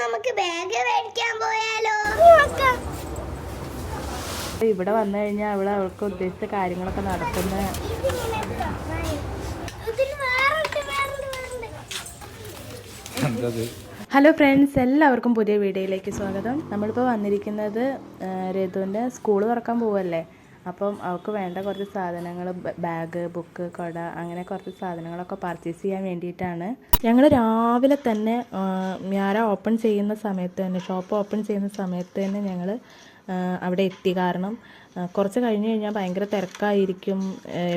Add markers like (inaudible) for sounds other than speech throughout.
നമുക്ക് ബാഗ് മേടിക്കാൻ പോയാലോ? ഇവിടെ വന്നു കഴിഞ്ഞാൽ ഇവിടെ അവൾക്ക് ഉദ്ദേശിച്ച കാര്യങ്ങളൊക്കെ നടക്കുന്ന. ഹലോ ഫ്രണ്ട്സ് എല്ലാവർക്കും പുതിയ വീഡിയോയിലേക്ക് സ്വാഗതം. നമ്മളിപ്പോൾ വന്നിരിക്കുന്നത് രഘുവിന്റെ സ്കൂൾ തുറക്കാൻ പോവല്ലേ? അപ്പം അവൾക്ക് വേണ്ട കുറച്ച് സാധനങ്ങൾ ബാഗ് ബുക്ക് കട അങ്ങനെ കുറച്ച് സാധനങ്ങളൊക്കെ പർച്ചേസ് ചെയ്യാൻ വേണ്ടിയിട്ടാണ്. ഞങ്ങൾ രാവിലെ തന്നെ ഞാറ ഓപ്പൺ ചെയ്യുന്ന സമയത്ത് തന്നെ ഷോപ്പ് ഓപ്പൺ ചെയ്യുന്ന സമയത്ത് തന്നെ ഞങ്ങൾ അവിടെ എത്തി. കാരണം കുറച്ച് കഴിഞ്ഞ് കഴിഞ്ഞാൽ ഭയങ്കര തിരക്കായിരിക്കും.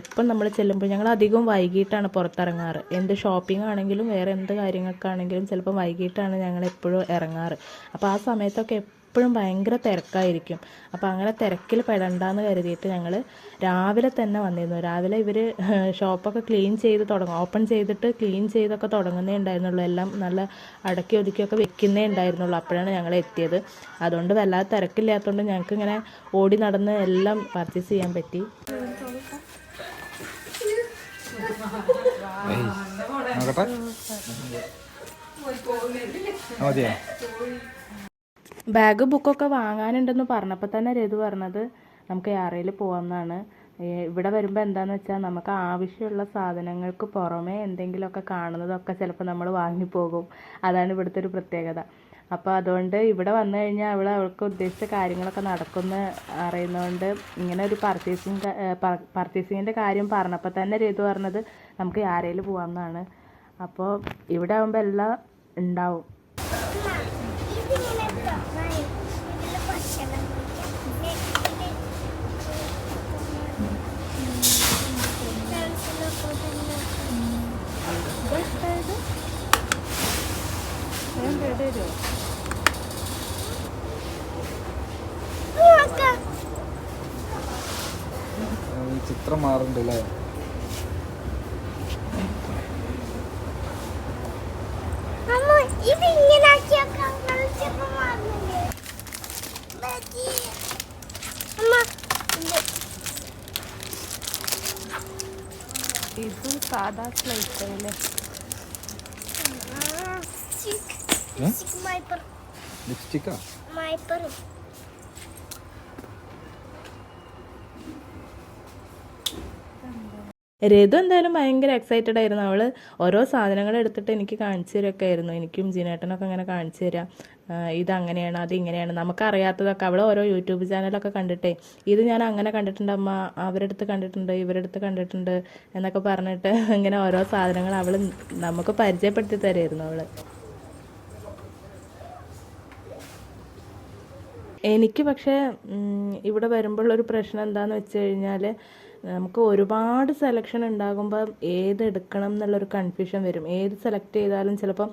എപ്പം നമ്മൾ ചെല്ലുമ്പോൾ ഞങ്ങൾ അധികം വൈകിട്ടാണ് പുറത്തിറങ്ങാറ്. എന്ത് ഷോപ്പിംഗ് ആണെങ്കിലും വേറെ എന്ത് കാര്യങ്ങൾക്കാണെങ്കിലും ചിലപ്പോൾ വൈകിട്ടാണ് ഞങ്ങൾ എപ്പോഴും ഇറങ്ങാറ്. അപ്പോൾ ആ സമയത്തൊക്കെ എപ്പോഴും ഭയങ്കര തിരക്കായിരിക്കും. അപ്പോൾ അങ്ങനെ തിരക്കിൽ പെടണ്ടെന്ന് കരുതിയിട്ട് ഞങ്ങൾ രാവിലെ തന്നെ വന്നിരുന്നു. രാവിലെ ഇവർ ഷോപ്പൊക്കെ ക്ലീൻ ചെയ്ത് തുടങ്ങും. ഓപ്പൺ ചെയ്തിട്ട് ക്ലീൻ ചെയ്തൊക്കെ തുടങ്ങുന്നേ ഉണ്ടായിരുന്നുള്ളൂ. എല്ലാം നല്ല അടക്കി ഒതുക്കിയൊക്കെ വെക്കുന്നേ ഉണ്ടായിരുന്നുള്ളൂ. അപ്പോഴാണ് ഞങ്ങൾ എത്തിയത്. അതുകൊണ്ട് വല്ലാതെ തിരക്കില്ലാത്തതുകൊണ്ട് ഞങ്ങൾക്ക് ഇങ്ങനെ ഓടി നടന്ന് എല്ലാം പർച്ചേസ് ചെയ്യാൻ പറ്റി. നോക്കട്ടെ. മതിയോ? ബാഗ് ബുക്കൊക്കെ വാങ്ങാനുണ്ടെന്ന് പറഞ്ഞപ്പോൾ തന്നെ രതു പറഞ്ഞത് നമുക്ക് യാറയിൽ പോകാമെന്നാണ് ഇവിടെ വരുമ്പോൾ എന്താണെന്ന് വെച്ചാൽ നമുക്ക് ആവശ്യമുള്ള സാധനങ്ങൾക്ക് പുറമേ എന്തെങ്കിലുമൊക്കെ കാണുന്നതൊക്കെ ചിലപ്പോൾ നമ്മൾ വാങ്ങിപ്പോകും. അതാണ് ഇവിടുത്തെ ഒരു പ്രത്യേകത. അപ്പോൾ അതുകൊണ്ട് ഇവിടെ വന്നു കഴിഞ്ഞാൽ അവൾ അവൾക്ക് ഉദ്ദേശിച്ച കാര്യങ്ങളൊക്കെ നടക്കുന്ന അറിയുന്നതുകൊണ്ട് ഇങ്ങനെ ഒരു പർച്ചേസിങ് പർച്ചേസിങ്ങിന്റെ കാര്യം പറഞ്ഞപ്പോൾ തന്നെ രഘു പറഞ്ഞത് നമുക്ക് യാരയിൽ പോകാമെന്നാണ് അപ്പോൾ ഇവിടെ ആകുമ്പോൾ എല്ലാം ഉണ്ടാവും. ഈ ചിത്രം മാറുന്നുണ്ട് അല്ലേ അമ്മ, ഇത്. സാധാ സ്ലൈറ്റ് അല്ലേ? ലിപ്സ്റ്റിക്കാ. രഘു എന്തായാലും ഭയങ്കര എക്സൈറ്റഡ് ആയിരുന്നു. അവൾ ഓരോ സാധനങ്ങൾ എടുത്തിട്ട് എനിക്ക് കാണിച്ചു തരൊക്കെ ആയിരുന്നു. എനിക്കും ജിനേട്ടനൊക്കെ അങ്ങനെ കാണിച്ചു തരാം. അങ്ങനെയാണ് അത് ഇങ്ങനെയാണ് നമുക്ക് അറിയാത്തതൊക്കെ അവൾ ഓരോ യൂട്യൂബ് ചാനലൊക്കെ കണ്ടിട്ടേ ഇത് ഞാൻ അങ്ങനെ കണ്ടിട്ടുണ്ട് അമ്മ അവരെടുത്ത് കണ്ടിട്ടുണ്ട് ഇവരെടുത്ത് കണ്ടിട്ടുണ്ട് എന്നൊക്കെ പറഞ്ഞിട്ട് ഇങ്ങനെ ഓരോ സാധനങ്ങൾ അവൾ നമുക്ക് പരിചയപ്പെടുത്തി തരായിരുന്നു അവൾ എനിക്ക് പക്ഷേ ഇവിടെ വരുമ്പോഴുള്ളൊരു പ്രശ്നം എന്താണെന്ന് വെച്ച് കഴിഞ്ഞാൽ നമുക്ക് ഒരുപാട് സെലക്ഷൻ ഉണ്ടാകുമ്പോൾ ഏത് എടുക്കണം എന്നുള്ളൊരു കൺഫ്യൂഷൻ വരും. ഏത് സെലക്ട് ചെയ്താലും ചിലപ്പം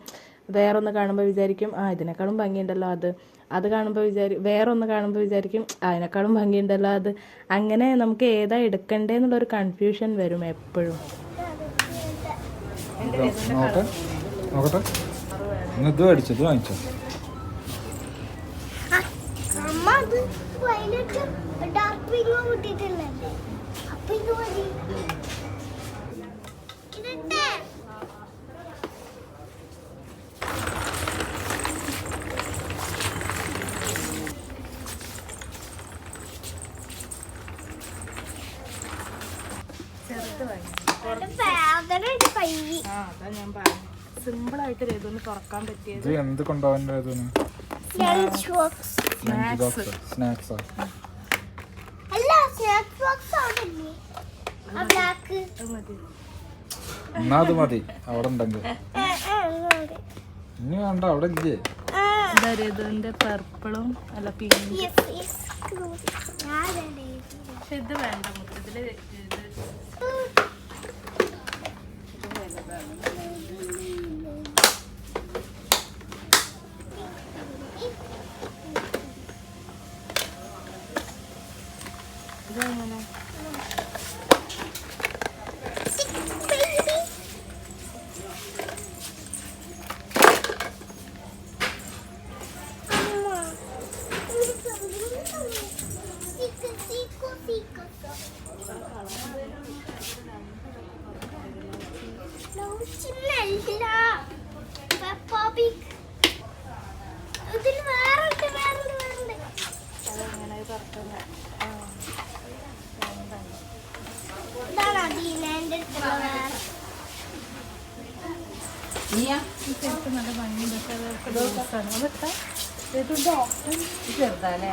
വേറൊന്ന് കാണുമ്പോൾ വിചാരിക്കും ആ ഇതിനേക്കാളും ഭംഗിയുണ്ടല്ലോ അത്. അത് കാണുമ്പോൾ വിചാരി വേറൊന്ന് കാണുമ്പോൾ വിചാരിക്കും "ആ, അതിനേക്കാളും ഭംഗിയുണ്ടല്ലോ അത്. അങ്ങനെ നമുക്ക് ഏതാ എടുക്കണ്ടേ എന്നുള്ളൊരു കൺഫ്യൂഷൻ വരും എപ്പോഴും. നോക്കട്ടെ. നോക്കട്ടെ. ഇത് മേടിച്ചോ? വാങ്ങിച്ചോ? അമ്മ അത് വയലറ്റ് ഡാർക്ക് പിങ്ക് കൂട്ടിയിട്ടുള്ളല്ലേ അപ്പൊ ഇത് മതി. ഇതിട്ടെ ഫാദറുണ്ട് കൈ ആ അതാ ഞാൻ പറഞ്ഞു സിമ്പിളായിട്ട് ഇതൊന്ന് തുറക്കാൻ പറ്റിയത്. ഇത് എന്ത് കൊണ്ടുപോകാൻ ലഞ്ച് ബോക്സ് സ്നാക്സാ എന്നാ അത് മതി. അവിടെ ഉണ്ടെങ്കിൽ. (laughs) ഇനി വേണ്ട അവിടെ ഇല്ലേ? പർപ്പിളും അല്ല പിങ്ക്. പക്ഷെ ഇത് വേണ്ട മൊത്തത്തിൽ ഇത് ഇതെങ്ങനെ ചിന്നല്ല ചെറുതാല്ലേ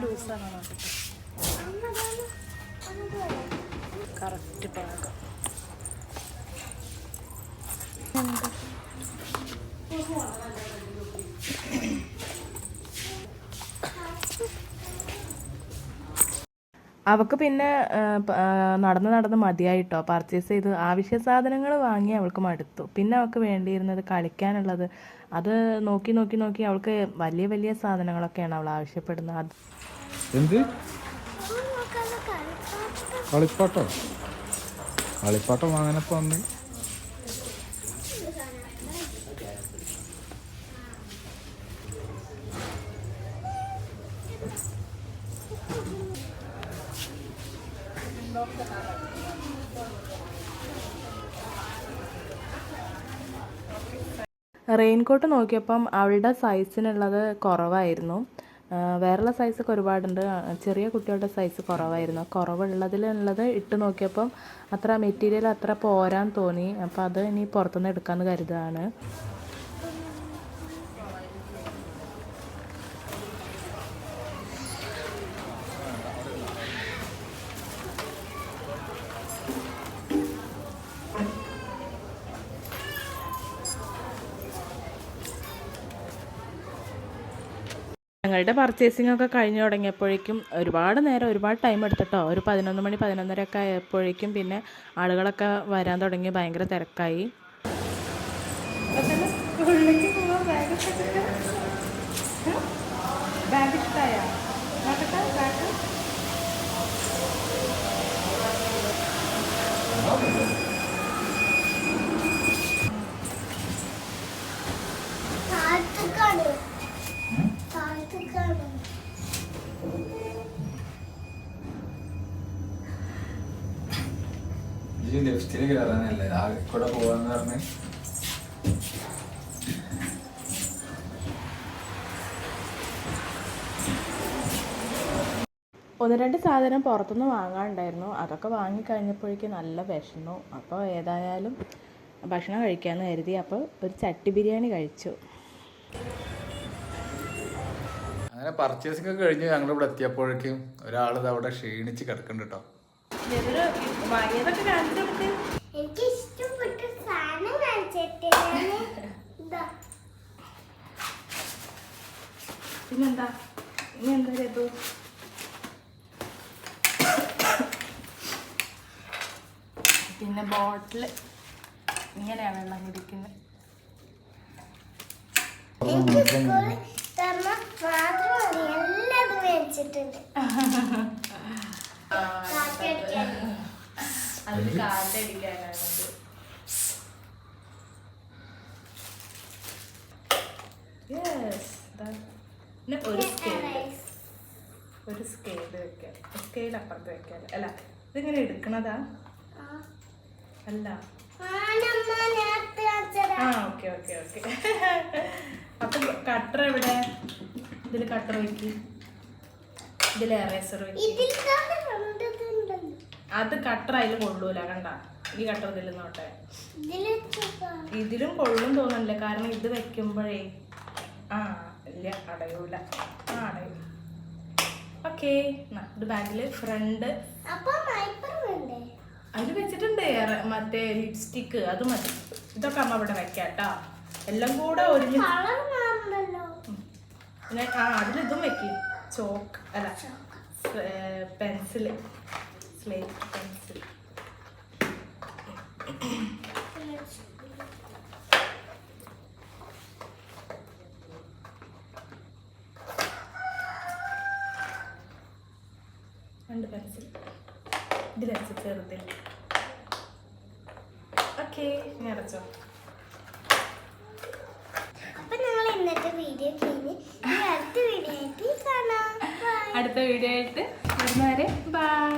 ലൂസാണ് നോക്കട്ടെ കറക്റ്റ് പാകം. അവൾക്ക് പിന്നെ നടന്ന് നടന്ന് മതിയായിട്ടോ. പർച്ചേസ് ചെയ്ത് ആവശ്യ സാധനങ്ങൾ വാങ്ങി അവൾക്ക് മടുത്തു. പിന്നെ അവൾക്ക് വേണ്ടിയിരുന്നത് കളിക്കാനുള്ളത്. അത് നോക്കി നോക്കി നോക്കി അവൾക്ക് വലിയ വലിയ സാധനങ്ങളൊക്കെയാണ് അവൾ ആവശ്യപ്പെടുന്നത്. എന്ത്? കളിപ്പാട്ടോ? കളിപ്പാട്ടം വാങ്ങാനപ്പോ വന്ന്. റെയിൻകോട്ട് നോക്കിയപ്പം അവളുടെ സൈസിനുള്ളത് കുറവായിരുന്നു. വേറെയുള്ള സൈസൊക്കെ ഒരുപാടുണ്ട്. ചെറിയ കുട്ടികളുടെ സൈസ് കുറവായിരുന്നു. കുറവുള്ളതിലുള്ളത് ഇട്ട് നോക്കിയപ്പം അത്ര മെറ്റീരിയൽ അത്ര പോരാൻ തോന്നി. അപ്പോൾ അത് ഇനി പുറത്തുനിന്ന് എടുക്കാമെന്ന് കരുതാണ് ഞങ്ങളുടെ പർച്ചേസിംഗ് ഒക്കെ കഴിഞ്ഞു തുടങ്ങിയപ്പോഴേക്കും ഒരുപാട് നേരം ഒരുപാട് ടൈം എടുത്തിട്ടോ. ഒരു പതിനൊന്ന് മണി പതിനൊന്നര ഒക്കെ ആയപ്പോഴേക്കും പിന്നെ ആളുകളൊക്കെ വരാൻ തുടങ്ങി ഭയങ്കര തിരക്കായി. ബാഗ് ഇഷ്ടമായ ഈ ലിഫ്റ്റിൽ കയറാനല്ലേ ആ കൂടെ പോവാന്ന് പറഞ്ഞ്. ഒന്ന് രണ്ട് സാധനം പുറത്തുനിന്ന് വാങ്ങാനുണ്ടായിരുന്നു. അതൊക്കെ വാങ്ങിക്കഴിഞ്ഞപ്പോഴേക്കും നല്ല വിഷമു. അപ്പോൾ ഏതായാലും ഭക്ഷണം കഴിക്കാമെന്ന് കരുതി. അപ്പോൾ ഒരു ചട്ടി ബിരിയാണി കഴിച്ചു. അങ്ങനെ പർച്ചേസിംഗ് ഒക്കെ കഴിഞ്ഞ് ഞങ്ങളിവിടെ എത്തിയപ്പോഴേക്കും ഒരാളിത് അവിടെ ക്ഷീണിച്ച് കിടക്കുന്നുണ്ട് കേട്ടോ. എനിക്ക് ഇഷ്ടപ്പെട്ട സാധനം കാണിച്ചിട്ട് പിന്നെന്താ? ഇനി എന്താ ചെയ്തു പിന്നെ ബോട്ടിൽ ഇങ്ങനെയാണ് വെള്ളം കുടിക്കുന്നത് എല്ലാതും മേടിച്ചിട്ടുണ്ട്. യെസ് പിന്നെ ഒരു സ്കെയിൽ ഒരു സ്കെയിൽ വെക്കാം സ്കെയിൽ അപ്പുറത്ത് വെക്കാം അല്ല ഇതിങ്ങനെ എടുക്കണതാ അല്ല ആ ഓക്കെ ഓക്കെ ഓക്കെ അപ്പൊ കട്ടർ എവിടെ ഇതിൽ കട്ടർ വെക്കി ഇതിൽ എറേസർ വെക്കി അത് കട്ടർ അതിൽ കൊള്ളൂല കണ്ട? ഈ കട്ടർ ഇതിൽ നോട്ടെ ഇതിലും കൊള്ളും തോന്നണില്ല കാരണം ഇത് വെക്കുമ്പോഴേ ആ ഇല്ല അടയൂല. ആ അടയൂ. ഓക്കെ ഇത് ബാഗിൽ ഫ്രണ്ട്. അതിൽ വെച്ചിട്ടുണ്ട് മറ്റേ ലിപ്സ്റ്റിക്ക് അത് മതി. ഇതൊക്കെ അമ്മ ഇവിടെ വെക്കാട്ടോ എല്ലാം കൂടെ ഒരുമിച്ച് പിന്നെ ആ അതിലിതും വെക്കും. ചോക്ക് അല്ല പെൻസിൽ. സ്ലേറ്റ് പെൻസിൽ രണ്ട് പെൻസിൽ ഇതിൽ വെച്ച് ചെറുതിൽ ഓക്കെ നിറച്ചോ. അടുത്ത വീഡിയോ ആയിട്ട് വരുന്നവരെ ബൈ